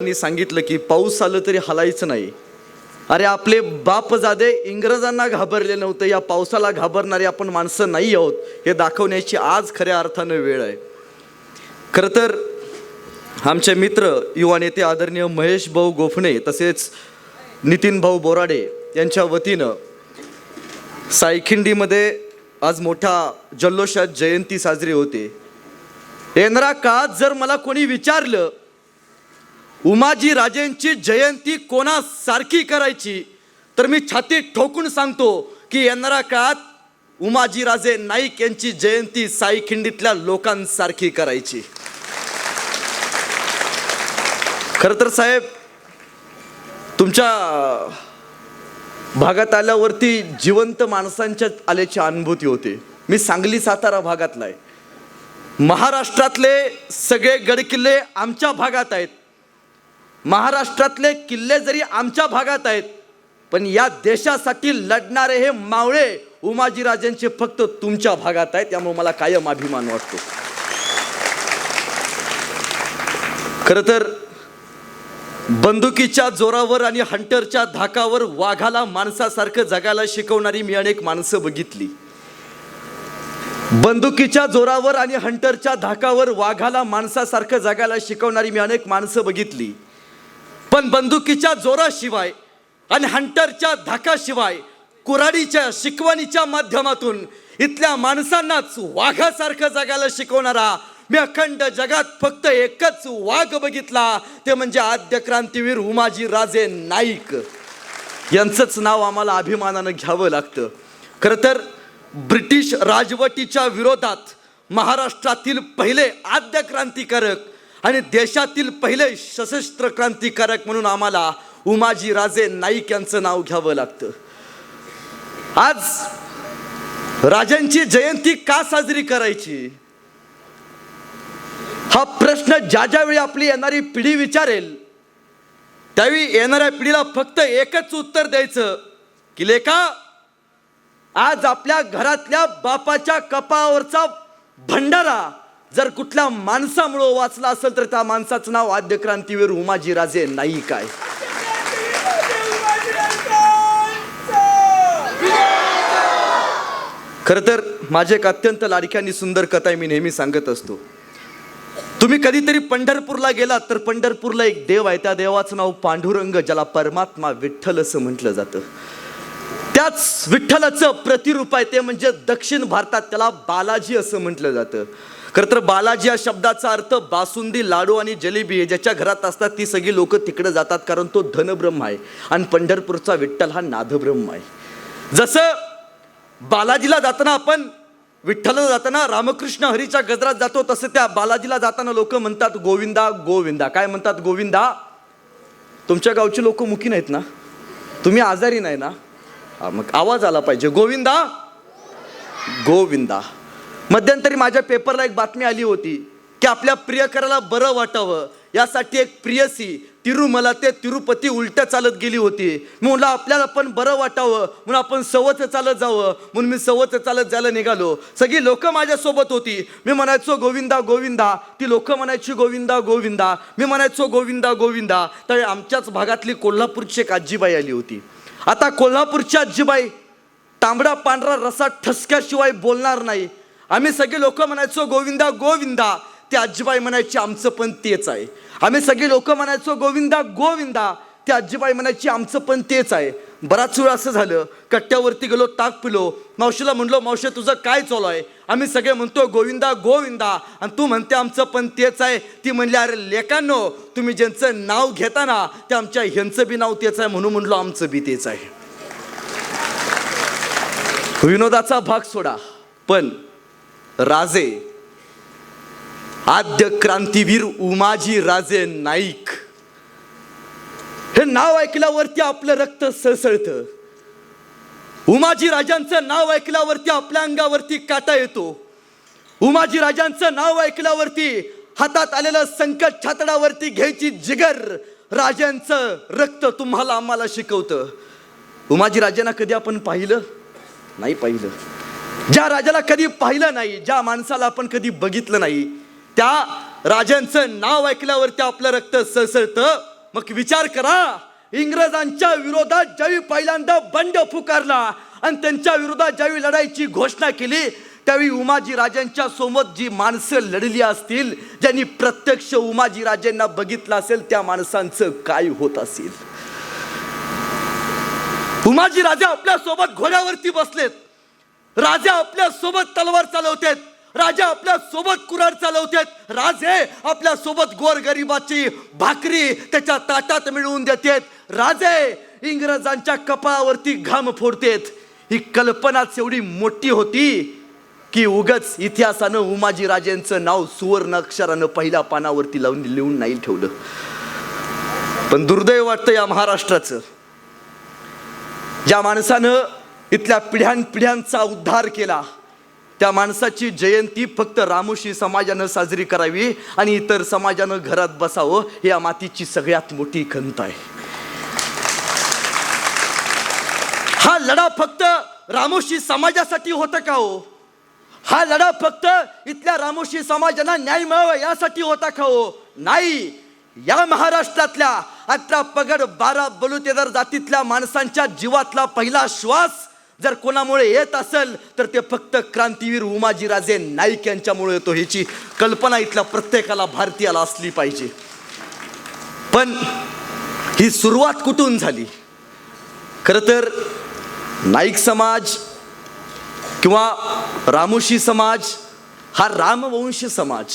त्यांनी सांगितलं की पाऊस आलं तरी हलायचं नाही. अरे आपले बापजादे इंग्रजांना घाबरले नव्हते या पावसाला घाबरणारे आपण माणसं नाही आहोत हे दाखवण्याची आज खऱ्या अर्थानं वेळ आहे. खरं तर आमचे मित्र युवा नेते आदरणीय महेश भाऊ गोफणे तसेच नितीन भाऊ बोराडे यांच्या वतीनं सायखिंडीमध्ये आज मोठा जल्लोषात जयंती साजरी होते. येणारा काळात जर मला कोणी विचारलं उमाजी राजेंची जयंती कोणासारखी करायची? तर मी छाती ठोकून सांगतो की येणाऱ्या काळात उमाजी राजे नाईक यांची जयंती साईखिंडीतल्या लोकांसारखी करायची. खरं तर साहेब तुमच्या भागात आल्यावरती जिवंत माणसांच्या आल्याची अनुभूती होते. मी सांगली सातारा भागातला आहे महाराष्ट्रातले सगळे गडकिल्ले आमच्या भागात आहेत. महाराष्ट्रातले किल्ले जरी आमच्या भागात आहेत पण या देशासाठी लढणारे हे मावळे उमाजीराजेंचे फक्त तुमच्या भागात आहेत त्यामुळे मला कायम अभिमान वाटतो. खरं तर बंदुकीच्या जोरावर आणि हंटरच्या धाकावर वाघाला माणसासारखं जगायला शिकवणारी मी अनेक माणसं बघितली. बंदुकीच्या जोरावर आणि हंटरच्या धाकावर वाघाला माणसासारखं जगायला शिकवणारी मी अनेक माणसं बघितली. पण बंदुकीच्या जोराशिवाय आणि हंटरच्या धाकाशिवाय कुऱ्हाडीच्या शिकवणीच्या माध्यमातून इथल्या माणसांनाच वाघासारखं जगायला शिकवणारा मी अखंड जगात फक्त एकच वाघ बघितला ते म्हणजे आद्य क्रांतीवीर उमाजी राजे नाईक. यांचंच नाव आम्हाला अभिमानानं घ्यावं लागतं. खरं तर ब्रिटिश राजवटीच्या विरोधात महाराष्ट्रातील पहिले आद्य क्रांतिकारक आणि देशातील पहिले सशस्त्र क्रांतिकारक म्हणून आम्हाला उमाजी राजे नाईक यांचं नाव घ्यावं लागतं. आज राजांची जयंती का साजरी करायची? हा प्रश्न ज्या ज्यावेळी आपली येणारी पिढी विचारेल त्यावेळी येणाऱ्या पिढीला फक्त एकच उत्तर द्यायचं की लेखा आज आपल्या घरातल्या बापाच्या कपावरचा भंडारा जर कुठल्या माणसामुळं वाचला असेल तर त्या माणसाचं नाव आद्यक्रांतीवीर उमाजी राजे नाही काय खरं तर माझे एक अत्यंत लाडक्यानी सुंदर कथा आहे मी नेहमी सांगत असतो. तुम्ही कधीतरी पंढरपूरला गेलात तर पंढरपूरला एक देव आहे त्या देवाचं नाव पांडुरंग ज्याला परमात्मा विठ्ठल असं म्हटलं जातं. त्याच विठ्ठलाचं प्रतिरूप आहे ते म्हणजे दक्षिण भारतात त्याला बालाजी असं म्हटलं जातं. खरं तर बालाजी या शब्दाचा अर्थ बासुंदी लाडू आणि जलेबी ज्याच्या घरात असतात ती सगळी लोक तिकडे जातात कारण तो धनब्रह्म आहे. आणि पंढरपूरचा विठ्ठल हा नादब्रह्म आहे. जसं बालाजीला जाताना आपण विठ्ठलला जाताना रामकृष्ण हरीच्या गजरात जातो तसं त्या बालाजीला जाताना लोक म्हणतात गोविंदा गोविंदा. काय म्हणतात गोविंदा? तुमच्या गावची लोक मुकी नाहीत ना? तुम्ही आजारी नाही ना? मग आवाज आला पाहिजे. गोविंदा गोविंदा. मध्यंतरी माझ्या पेपरला एक बातमी आली होती की आपल्या प्रियकराला बरं वाटावं. यासाठी एक प्रियसी तिरुमला ते तिरुपती उलट चालत गेली होती. मी म्हटलं आपल्याला पण बरं वाटावं. म्हणून आपण सवत चालत जावं. म्हणून मी सवत चालत जायला निघालो. सगळी लोक माझ्यासोबत होती. मी म्हणायचो गोविंदा गोविंदा. ती लोक म्हणायची गोविंदा गोविंदा. मी म्हणायचो गोविंदा गोविंदा. तर आमच्याच भागातली कोल्हापूरची एक आजीबाई आली होती. आता कोल्हापूरची आजीबाई तांबडा पांढरा रसा ठसक्याशिवाय बोलणार नाही. आम्ही सगळे लोक म्हणायचो गोविंदा गोविंदा. ते आजीबाई म्हणायची आमचं पण तेच आहे. आम्ही सगळे लोक म्हणायचो गोविंदा गोविंदा. ते आजीबाई म्हणायची आमचं पण तेच आहे. बराच वेळ असं झालं कट्ट्यावरती गेलो ताक पिलो. मावशीला म्हणलो मावशी तुझं काय चालू आहे? आम्ही सगळे म्हणतो गोविंदा गोविंदा. आणि तू म्हणते आमचं पण तेच आहे. ती म्हणली अरे लेकांनो तुम्ही ज्यांचं नाव घेता ना ते आमच्या ह्यांचं बी नाव तेच आहे म्हणून म्हणलो आमचं बी तेच आहे. विनोदाचा भाग सोडा. पण राजे. आद्य क्रांतीवीर उमाजी राजे नाईक. हे नाव ऐकल्यावरती आपलं रक्त सळसळतं. उमाजी राजांचं नाव ऐकल्यावरती आपल्या अंगावरती काटा येतो. उमाजी राजांचं नाव ऐकल्यावरती हातात आलेलं संकट छातडावरती घ्यायची जिगर राजांचं रक्त तुम्हाला आम्हाला शिकवतं. उमाजी राजांना कधी आपण पाहिलं? नाही पाहिलं. ज्या राजाला कधी पाहिलं नाही ज्या माणसाला आपण कधी बघितलं नाही त्या राजांचं नाव ऐकल्यावरती आपलं रक्त सळसळतं. मग विचार करा इंग्रजांच्या विरोधात ज्यावेळी पहिल्यांदा बंड पुकारला आणि त्यांच्या विरोधात ज्यावेळी लढाईची घोषणा केली त्यावेळी उमाजी राजांच्या सोबत जी माणसं लढली असतील ज्यांनी प्रत्यक्ष उमाजी राजेंना बघितलं असेल त्या माणसांचं काय होत असेल? उमाजी राजा आपल्यासोबत घोड्यावरती बसलेत. राजा आपल्यासोबत तलवार चालवतात. राजा आपल्यासोबत कुराड चालवतात. राजे आपल्यासोबत गोर गरिबाची भाकरी त्याच्या ताटात मिळवून देतात. राजे इंग्रजांच्या कपाळावरती घाम फोडतेत. ही कल्पनाच एवढी मोठी होती की उगच इतिहासानं उमाजी राजेंचं नाव सुवर्ण अक्षरानं पहिल्या पानावरती लावून लिहून नाही ठेवलं. पण दुर्दैव वाटतं या महाराष्ट्राचं. ज्या माणसानं इथल्या पिढ्यान पिढ्यांचा उद्धार केला. त्या माणसाची जयंती फक्त रामोशी समाजानं साजरी करावी आणि इतर समाजानं घरात बसावं ही या मातीची सगळ्यात मोठी खंत आहे. हा लढा फक्त रामोशी समाजासाठी होता का हो? हा लढा फक्त इथल्या रामोशी समाजाला न्याय मिळावा यासाठी होता का हो? नाही. या महाराष्ट्रातल्या अठरा पगड बारा बलुतेदार जातीतल्या माणसांच्या जीवातला पहिला श्वास जर कोणामुळे येत असेल तर ते फक्त क्रांतीवीर उमाजीराजे नाईक यांच्यामुळे येतो ह्याची कल्पना इथल्या प्रत्येकाला भारतीयाला असली पाहिजे. पण ही सुरुवात कुठून झाली? खरं तर नाईक समाज किंवा रामोशी समाज हा रामवंश समाज.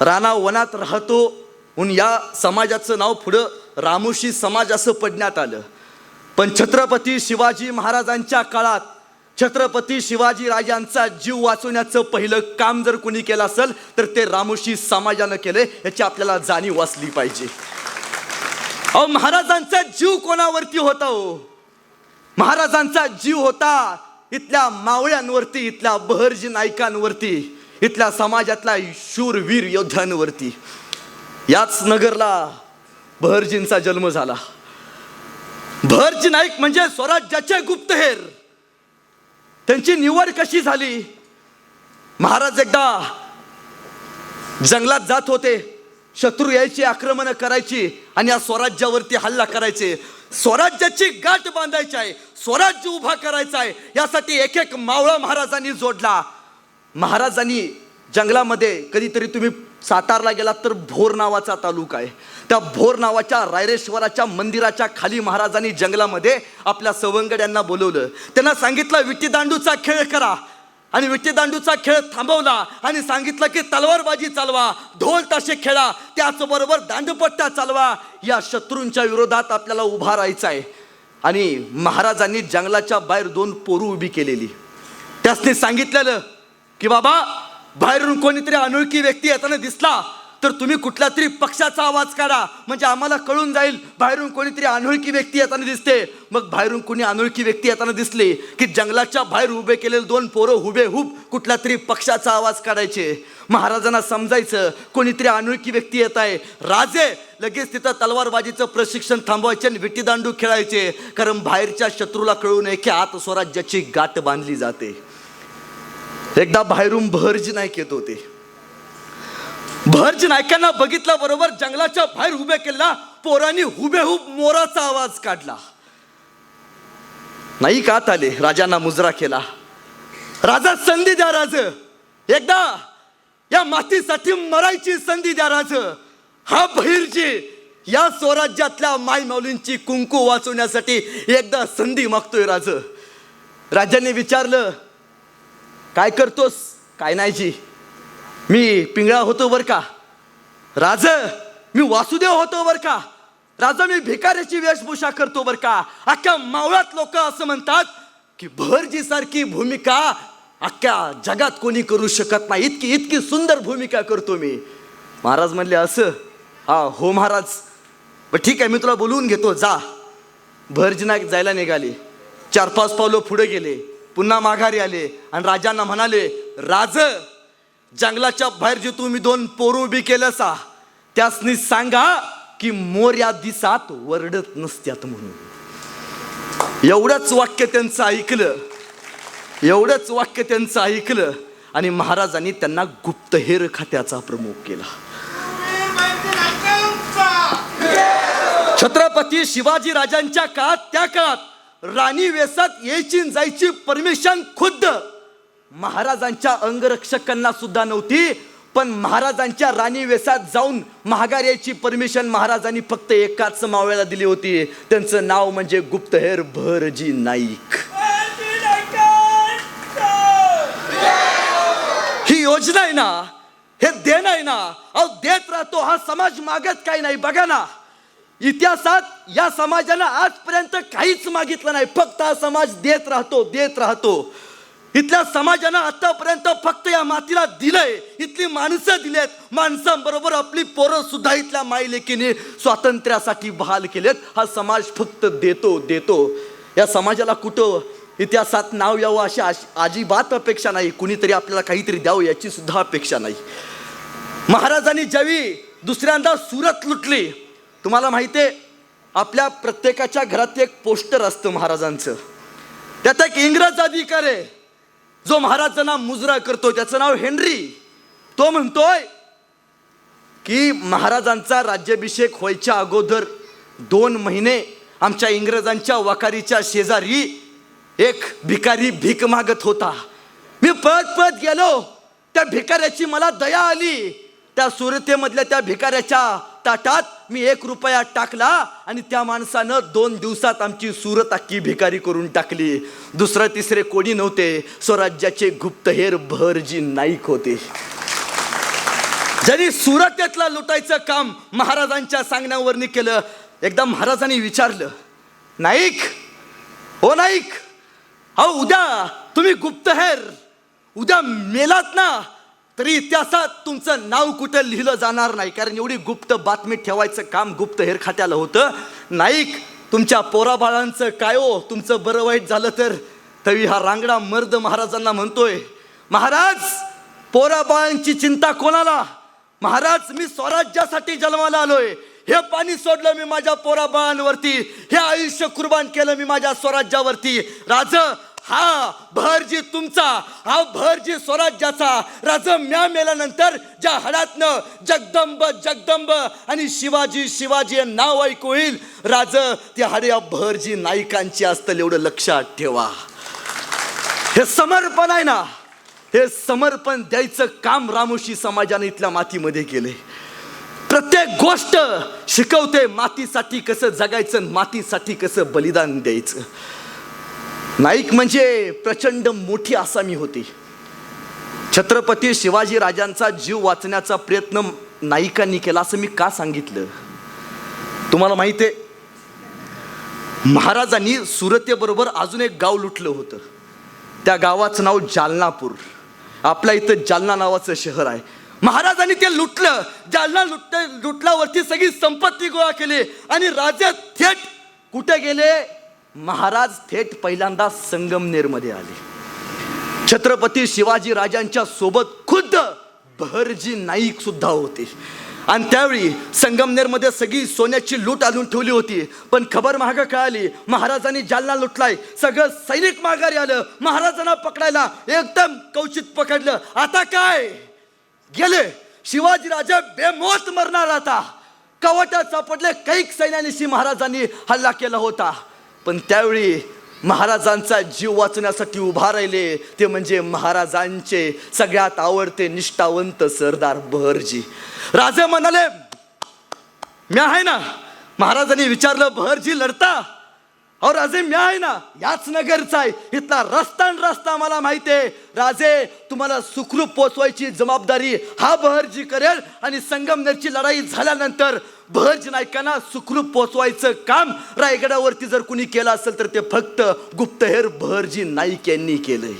राणा वनात राहतो म्हणून या समाजाचं नाव पुढं रामोशी समाज असं पडण्यात आलं. पण छत्रपती शिवाजी महाराजांच्या काळात छत्रपती शिवाजी राजांचा जीव वाचवण्याचं पहिलं काम जर कोणी केलं असेल तर ते रामोशी समाजानं केलं याची आपल्याला जाणीव असली पाहिजे. अहो महाराजांचा जीव कोणावरती होता हो? महाराजांचा जीव होता इथल्या मावळ्यांवरती इथल्या बहरजी नायकांवरती इथल्या समाजातल्या शूरवीर योद्ध्यांवरती. याच नगरला बहरजींचा जन्म झाला. बहरजी नाईक म्हणजे स्वराज्याचे गुप्तहेर. त्यांची निवड कशी झाली? महाराज एकदा जंगलात जात होते. शत्रू यायची आक्रमण करायची आणि या स्वराज्यावरती हल्ला करायचे. स्वराज्याची गाठ बांधायची आहे. स्वराज्य उभा करायचा आहे. यासाठी एक एक मावळा महाराजांनी जोडला. महाराजांनी जंगलामध्ये कधीतरी तुम्ही सातारला गेलात तर भोर नावाचा तालुका आहे. त्या भोर नावाच्या रायरेश्वराच्या मंदिराच्या खाली महाराजांनी जंगलामध्ये आपल्या सवंगड्यांना बोलवलं. त्यांना सांगितलं विट्टीदांडूचा खेळ करा. आणि विट्टीदांडूचा खेळ थांबवला आणि सांगितलं की तलवारबाजी चालवा ढोल ताशे खेळा त्याचबरोबर दांडपट्ट्या चालवा. या शत्रूंच्या विरोधात आपल्याला उभा राहायचा आहे. आणि महाराजांनी जंगलाच्या बाहेर दोन पोरू उभी केलेली. त्याचने सांगितलेलं की बाबा बाहेरून कोणीतरी अनोळखी व्यक्ती येताना दिसला तर तुम्ही कुठल्या तरी पक्षाचा आवाज काढा. म्हणजे आम्हाला कळून जाईल बाहेरून कोणीतरी अनोळखी व्यक्ती येताना दिसते. मग बाहेरून कोणी अनोळखी व्यक्ती येताना दिसली की जंगलाच्या बाहेर उभे केलेले दोन पोरं हुबे हुब कुठल्या तरी पक्षाचा आवाज काढायचे. महाराजांना समजायचं कोणीतरी अनोळखी व्यक्ती येत आहे. राजे लगेच तिथं तलवारबाजीचं प्रशिक्षण थांबवायचे आणि विटीदांडू खेळायचे. कारण बाहेरच्या शत्रूला कळू नये की आत स्वराज्याची गाठ बांधली जाते. एकदा बाहेरून बहरजी नाईक येत होते. भरज नायकांना बघितल्या बरोबर जंगलाच्या बाहेर उभे केला पोरांनी हुबेहूब मोराचा आवाज काढला. नाही का आले राजांना मुजरा केला. राजा संधी द्या राज. एकदा या मातीसाठी मरायची संधी द्या राज. हा बहिरजी या स्वराज्यातल्या माईमाऊलींची कुंकू वाचवण्यासाठी एकदा संधी मागतोय राज. राजाने विचारलं काय करतोस? काय नाही जी मी पिंगळा होतो बर का. राज मी वासुदेव होतो बर का. राजा मी भिकाऱ्याची वेशभूषा करतो बर का. अख्ख्या मावळात लोक असं म्हणतात की भरजी सारखी भूमिका अख्ख्या जगात कोणी करू शकत नाही. इतकी इतकी सुंदर भूमिका करतो मी. महाराज म्हणले असं? हा हो महाराज. बर ठीक आहे मी तुला बोलवून घेतो. जा. भरजीनाक जायला निघाली. चार पाच पावलं पुढे गेले. पुन्हा माघारी आले आणि राजांना म्हणाले राज जंगलाच्या बाहेर जे तुम्ही दोन पोरू उभी केलं सा त्यासनी सांगा की मोर्या दिसात वरडत नसत्यात म्हणून. एवढंच वाक्य त्यांचं ऐकलं एवढंच वाक्य त्यांचं ऐकलं आणि महाराजांनी त्यांना गुप्तहेर खात्याचा प्रमुख केला. छत्रपती शिवाजी राजांच्या काळात त्या काळात राणी वेसात यायची जायची परमिशन खुद्द. महाराजांच्या अंगरक्षकांना सुद्धा नव्हती पण महाराजांच्या राणी वेसात जाऊन महागार यायची परमिशन महाराजांनी फक्त एकाच मावळ्याला दिली होती. त्यांचं नाव म्हणजे गुप्तहेर भरजी नाईक. ही योजना आहे ना हे देण आहे ना अहो देत राहतो हा समाज मागत काही नाही बघा ना. इतिहासात या समाजानं आजपर्यंत काहीच मागितलं नाही. फक्त हा समाज देत राहतो देत राहतो. इथल्या समाजानं आतापर्यंत फक्त या मातीला दिलंय. इथली माणसं दिलेत. माणसांबरोबर आपली पोरं सुद्धा इथल्या माईलेकीने स्वातंत्र्यासाठी बहाल केलेत. हा समाज फक्त देतो देतो. या समाजाला कुठं इतिहासात नाव यावं अशी अजिबात अपेक्षा नाही. कुणीतरी आपल्याला काहीतरी द्यावं याची सुद्धा अपेक्षा नाही. महाराजांनी ज्यावेळी दुसऱ्यांदा सुरत लुटली तुम्हाला माहिती आहे आपल्या प्रत्येकाच्या घरात एक पोस्टर असतं महाराजांचं. त्यात एक इंग्रज अधिकार आहे. जो महाराजांना मुजरा करतो त्याचं नाव हेनरी. तो म्हणतोय की महाराजांचा राज्याभिषेक व्हायच्या अगोदर दोन महिने आमच्या इंग्रजांच्या वकारीच्या शेजारी एक भिकारी भीक मागत होता. मी पळत पळत गेलो. त्या भिकाऱ्याची मला दया आली. त्या सुरतेमधल्या त्या भिकाऱ्याच्या ताटात मी एक रुपया टाकला आणि त्या माणसानं दोन दिवसात आमची सुरत अख्खी भिकारी करून टाकली. दुसरं तिसरे कोणी नव्हते. स्वराज्याचे गुप्तहेर भरजी नाईक होते. जरी सुरतेतला लुटायचं काम महाराजांच्या सांगण्यावरनी केलं एकदा महाराजांनी विचारलं नाईक हो नाईक अहो उद्या तुम्ही गुप्तहेर उद्या मेलात ना तरी इतिहासात तुमचं नाव कुठं लिहिलं जाणार नाही? कारण एवढी गुप्त बातमी ठेवायचं काम गुप्तहेर खात्याला होतं. नाईक तुमच्या पोराबाळांचं काय हो? तुमचं बरं वाईट झालं तर? तरी हा रांगडा मर्द महाराजांना म्हणतोय महाराज पोराबाळांची चिंता कोणाला? महाराज मी स्वराज्यासाठी जन्माला आलोय. हे पाणी सोडलं मी माझ्या पोराबाळांवरती. हे आयुष्य कुर्बान केलं मी माझ्या स्वराज्यावरती. राज हा भरजी तुमचा हा भर जी स्वराज्याचा राज म्या मेल्यानंतर ज्या हडातनं जगदंब जगदंब आणि शिवाजी शिवाजी नाव ऐकू येईल. राज ते हाड्या भरजी नायकांची असतं एवढं लक्षात ठेवा. हे समर्पण आहे ना हे समर्पण द्यायचं काम रामोशी समाजाने इथल्या मातीमध्ये केले. प्रत्येक गोष्ट शिकवते मातीसाठी कसं जगायचं मातीसाठी कसं बलिदान द्यायचं. नाईक म्हणजे प्रचंड मोठी आसामी होती. छत्रपती शिवाजी राजांचा जीव वाचण्याचा प्रयत्न नाईकांनी केला असं मी का सांगितलं? तुम्हाला माहिती आहे? महाराजांनी सुरतेबरोबर अजून एक गाव लुटलं होतं. त्या गावाचं नाव जालनापूर. आपल्या इथं जालना नावाचं शहर आहे. महाराजांनी ते लुटलं. जालना लुट लुटल्यावरती सगळी संपत्ती गोळा केली आणि राजा थेट कुठे गेले? महाराज थेट पहिल्यांदा संगमनेरमध्ये आले. छत्रपती शिवाजी राजांच्या सोबत खुद्द भरजी नाईक सुद्धा होते. आणि त्यावेळी संगमनेरमध्ये सगळी सोन्याची लूट आणून ठेवली होती. पण खबर महाग कळाली महाराजांनी जालना लुटलाय. सगळं सैनिक माघारी आलं. महाराजांना पकडायला एकदम कौचित पकडलं. आता काय? गेले. शिवाजी राजा बेमोत मरणार आता. कवटात सापडले कैक सैन्यानिशी महाराजांनी हल्ला केला होता. पण त्यावेळी महाराजांचा जीव वाचण्यासाठी उभा राहिले. ते म्हणजे महाराजांचे सगळ्यात आवडते निष्ठावंत सरदार बहरजी. राजे म्हणाले मी आहे ना. महाराजांनी विचारलं बहरजी लढता? अहो राजे मी आहे ना. याच नगरचा आहे. इथला रस्ता रस्ता मला माहिती आहे. राजे तुम्हाला सुखरूप पोचवायची जबाबदारी हा बहरजी करेल आणि संगमनेरची लढाई झाल्यानंतर बहरजी नायकांना सुखरूप पोचवायचं काम रायगडावरती जर कुणी केलं असेल तर ते फक्त गुप्तहेर भरजी नाईक यांनी केलंय.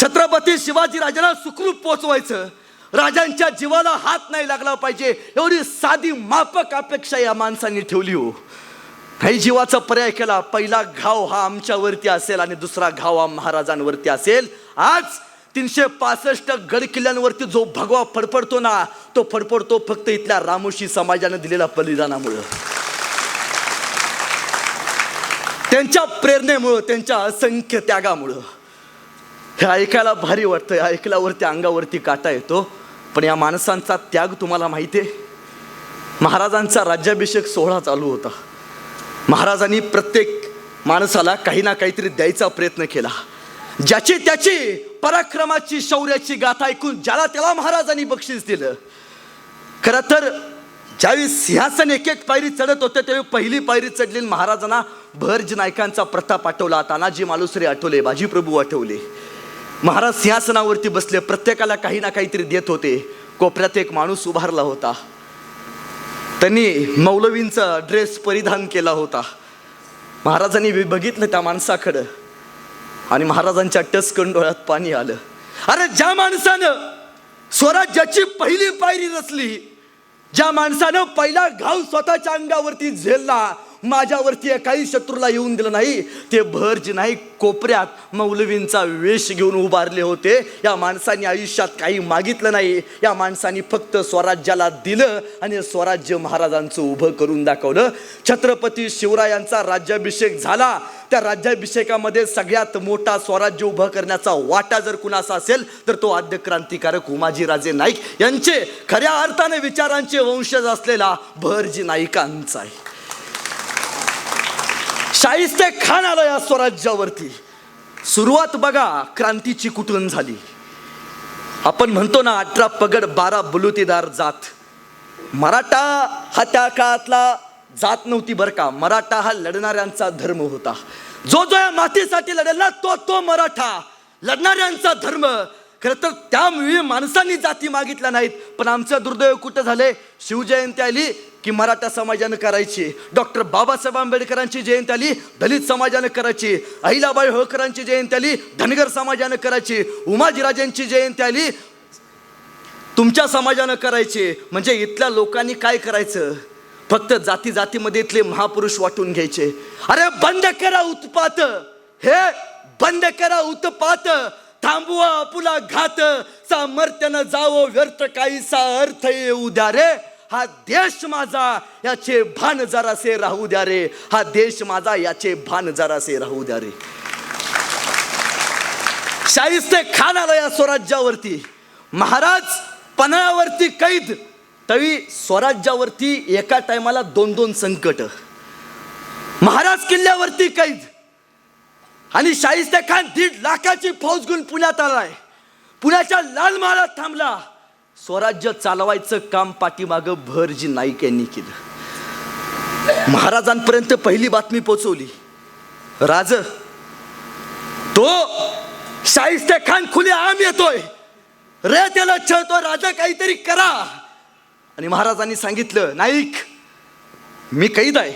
छत्रपती शिवाजी राजाला सुखरूप पोचवायचं राजांच्या जीवाला हात नाही लागला पाहिजे एवढी साधी मापक अपेक्षा या माणसांनी ठेवली हो. काही जीवाचा पर्याय केला पहिला घाव हा आमच्यावरती असेल आणि दुसरा घाव हा महाराजांवरती असेल. आज तीनशे पासष्ट गड किल्ल्यांवरती जो भगवा फडफडतो ना तो फडफडतो फक्त इथल्या रामोशी समाजानं दिलेल्या बलिदानामुळं. त्यांच्या प्रेरणेमुळं त्यांच्या असंख्य त्यागामुळं. हे ऐकायला भारी वाटतं ऐकल्यावरती अंगावरती काटा येतो. पण या माणसांचा त्याग तुम्हाला माहिती आहे? महाराजांचा राज्याभिषेक सोहळा चालू होता. महाराजांनी प्रत्येक माणसाला काही ना काहीतरी द्यायचा प्रयत्न केला. ज्याची त्याची पराक्रमाची शौर्याची गाथा ऐकून ज्याला त्याला महाराजांनी बक्षीस दिलं. खरं तर ज्यावेळी सिंहासन एक एक पायरी चढत होते त्यावेळी पहिली पायरी चढली महाराजांना भरज नायकांचा प्रताप आठवला. तानाजी मालुसरे आठवले बाजीप्रभू आठवले. महाराज सिंहासनावरती बसले प्रत्येकाला काही ना काहीतरी देत होते. कोपऱ्यात एक माणूस उभारला होता. त्यांनी मौलवींचा ड्रेस परिधान केला होता. महाराजांनी बघितलं त्या माणसाकडं. आणि महाराजांच्या टचकन डोळ्यात पाणी आलं. अरे ज्या माणसानं स्वराज्याची पहिली पायरी रचली ज्या माणसानं पहिला घाव स्वतःच्या अंगावरती झेलला माझ्यावरती काही शत्रूला येऊन दिलं नाही. ते भरज नाही कोपऱ्यात मौलवींचा वेश घेऊन उभारले होते. या माणसाने आयुष्यात काही मागितलं नाही. या माणसाने फक्त स्वराज्याला दिलं आणि स्वराज्य महाराजांचं उभं करून दाखवलं. छत्रपती शिवरायांचा राज्याभिषेक झाला. त्या राज्याभिषेकामध्ये सगळ्यात मोठा स्वराज्य उभं करण्याचा वाटा जर कुणाचा असेल तर तो आद्य क्रांतिकारक उमाजीराजे नाईक यांचे. खऱ्या अर्थाने विचारांचे वंशज असलेला भरजी नाईकांचा आहे शाहिस्ते खान आलं या स्वराज्यावरती सुरुवात बघा क्रांतीची कुठून झाली? आपण म्हणतो ना अठरा पगड बारा बलुतेदार जात. मराठा हा त्या काळातला जात नव्हती बरं का. मराठा हा लढणाऱ्यांचा धर्म होता. जो जो या मातीसाठी लढेल ना तो तो मराठा. लढणाऱ्यांचा धर्म. खरं तर त्यामुळे माणसांनी जाती मागितल्या नाहीत. पण आमचं दुर्दैव कुठं झाले शिवजयंती आली की मराठा समाजानं करायची. डॉक्टर बाबासाहेब आंबेडकरांची जयंती आली दलित समाजानं करायची. अहिलाबाई होळकरांची जयंती आली धनगर समाजानं करायची. उमाजीराजांची जयंती आली तुमच्या समाजानं करायचे. म्हणजे इथल्या लोकांनी काय करायचं? फक्त जाती जातीमध्ये इथले महापुरुष वाटून घ्यायचे. अरे बंद करा उत्पात. हे बंद करा उत्पात. थांबवा आपुला घात. सामर्थ्यानं जावं व्यर्थ काहीसा अर्थ येऊ द्या रे. हा देश माझा याचे भान जरासे राहू द्या रे. हा देश माझा याचे भान जरासे राहू द्या रे. शाहिस्ते खान आला या स्वराज्यावरती. महाराज पन्हाळावरती कैद. तरी स्वराज्यावरती एका टायमाला दोन दोन संकट. महाराज किल्ल्यावरती कैद. आणि शाहिस्ते खान दीड लाखाची फौज घेऊन पुण्यात आलाय. पुण्याच्या लाल महालात थांबला. स्वराज्य चालवायचं काम पाठीमागं भरजी नाईक यांनी केलं. महाराजांपर्यंत पहिली बातमी पोचवली. राज तो शाहिस्ते खान खुले आम येतोय. रे त्याला छळतो राजा काहीतरी करा. आणि महाराजांनी सांगितलं नाईक मी कैद आहे.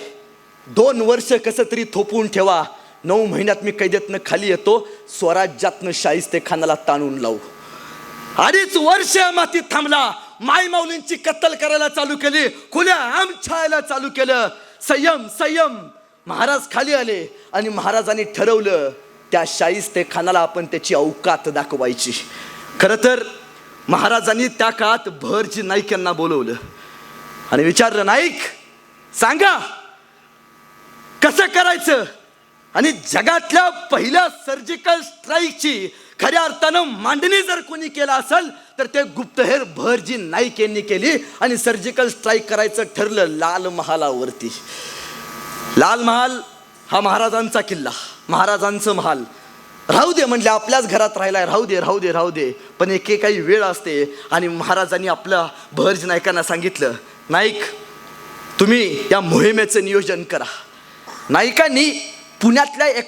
दोन वर्ष कसं तरी थोपवून ठेवा. नऊ महिन्यात मी कैदेतनं खाली येतो स्वराज्यातनं शाहिस्ते खानाला ताणून लावू. अडीच वर्ष मातीत थांबला. माय माऊलींची कत्तल करायला चालू केली. खुल्या आम छायला चालू केलं. संयम संयम. महाराज खाली आले आणि महाराजांनी ठरवलं त्या शाहिस्ते खानाला आपण त्याची अवकात दाखवायची. खरं तर महाराजांनी त्या काळात भरजी नाईक यांना बोलवलं. आणि विचारलं नाईक सांगा कसं करायचं? आणि जगातल्या पहिल्या सर्जिकल स्ट्राईकची खऱ्या अर्थानं मांडणी जर कोणी केला असेल तर ते गुप्तहेर भरजी नाईक यांनी केली आणि सर्जिकल स्ट्राईक करायचं ठरलं लाल महालावरती. लाल महाल हा महाराजांचा किल्ला महाराजांचं महाल. राहू दे म्हणले आपल्याच घरात राहिलाय राहू दे राहू दे राहू दे. पण एके काही वेळ असते आणि महाराजांनी आपल्या भरज नायकांना सांगितलं नाईक तुम्ही या मोहिमेचं नियोजन करा. नायकांनी पुण्यातल्या एका